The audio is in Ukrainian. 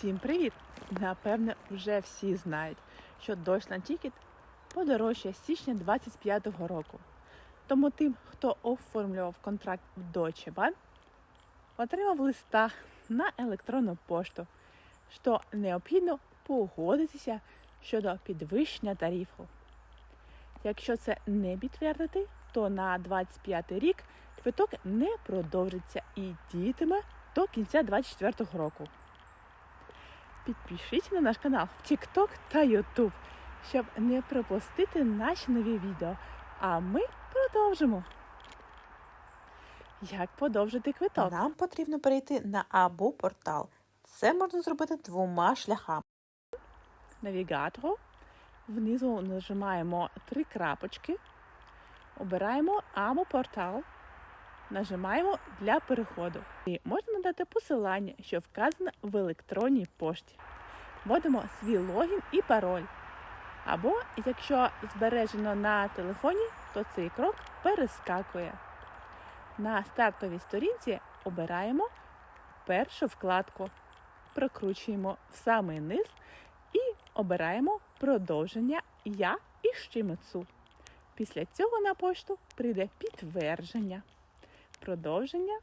Всім привіт! Напевне, вже всі знають, що Deutschland Ticket подорожчає з січня 25-го року. Тому тим, хто оформлював контракт в Deutsche Bahn, отримав листа на електронну пошту, що необхідно погодитися щодо підвищення тарифу. Якщо це не підтвердити, то на 25 рік квиток не продовжиться і діятиме до кінця 24 року. Підпишіться на наш канал в TikTok та YouTube, щоб не пропустити наші нові відео. А ми продовжимо. Як подовжити квиток? Нам потрібно перейти на або портал. Це можна зробити двома шляхами. Навігатору. Внизу нажимаємо три крапочки, обираємо або портал, нажимаємо для переходу. І можна надати посилання, що вказане в електронній пошті. Вводимо свій логін і пароль. Або, якщо збережено на телефоні, то цей крок перескакує. На стартовій сторінці обираємо першу вкладку, прокручуємо в самий низ і обираємо продовження Я і Шимицу. Після цього на пошту прийде підтвердження. Продовження